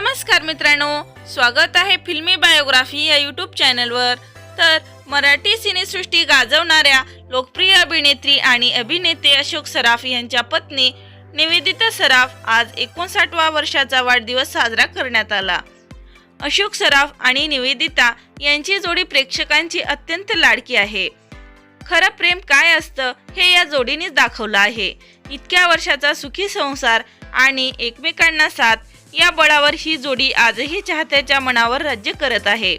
नमस्कार मित्रांनो स्वागत आहे फिल्मी बायोग्राफी या यूट्यूब चॅनलवर. तर मराठी सिनेसृष्टी गाजवणाऱ्या लोकप्रिय अभिनेत्री आणि अभिनेते अशोक सराफ यांच्या पत्नी निवेदिता सराफ आज एकोणसाठवा वर्षाचा वाढदिवस साजरा करण्यात आला. अशोक सराफ आणि निवेदिता यांची जोडी प्रेक्षकांची अत्यंत लाडकी आहे. खरं प्रेम काय असतं हे या जोडीनेच दाखवलं आहे. इतक्या वर्षाचा सुखी संसार आणि एकमेकांना साथ या बळावर ही जोडी आजही चाहत्याच्या मनावर राज्य करत आहे.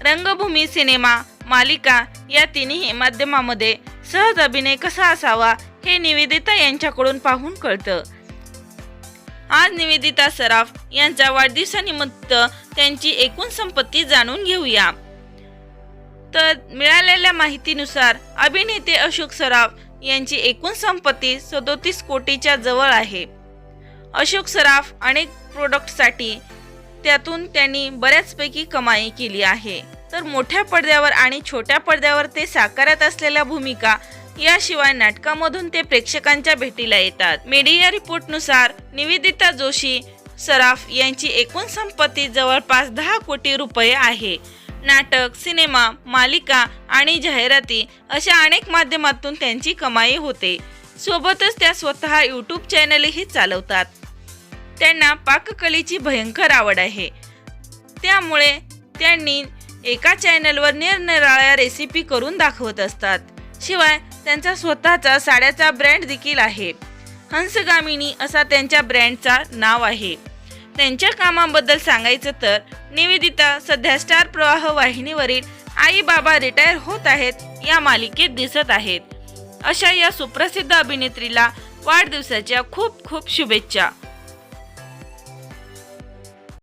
रंगभूमी सिनेमा मालिका या तिन्ही माध्यमामध्ये सहज अभिनय कसा असावा हे निवेदिता यांच्याकडून पाहून कळतं. आज निवेदिता सराफ यांच्या वाढदिवसानिमित्त त्यांची एकूण संपत्ती जाणून घेऊया. तर मिळालेल्या माहितीनुसार अभिनेते अशोक सराफ यांची एकूण संपत्ती सदोतीस कोटीच्या जवळ आहे. अशोक सराफ अनेक प्रोडक्टसाठी त्यातून त्यांनी बऱ्याचपैकी कमाई केली आहे. तर मोठ्या पडद्यावर आणि छोट्या पडद्यावर ते साकारत असलेल्या भूमिका याशिवाय नाटकामधून ते प्रेक्षकांच्या भेटीला येतात. मीडिया रिपोर्टनुसार निवेदिता जोशी सराफ यांची एकूण संपत्ती जवळपास दहा कोटी रुपये आहे. नाटक सिनेमा मालिका आणि जाहिराती अशा अनेक माध्यमातून त्यांची कमाई होते. सोबतच त्या स्वतः यूट्यूब चॅनलही चालवतात. त्यांना पाककलेची भयंकर आवड आहे. त्यामुळे त्यांनी एका चॅनलवर निरनिराळ्या रेसिपी करून दाखवत असतात. शिवाय त्यांचा स्वतःचा साड्याचा ब्रँड देखील आहे. हंसगामिनी असा त्यांच्या ब्रँडचा नाव आहे. त्यांच्या कामाबद्दल सांगायचं तर निवेदिता सध्या स्टार प्रवाह वाहिनीवरील आई बाबा रिटायर होत आहेत या मालिकेत दिसत आहेत. अशा या सुप्रसिद्ध अभिनेत्रीला वाढदिवसाच्या खूप खूप शुभेच्छा.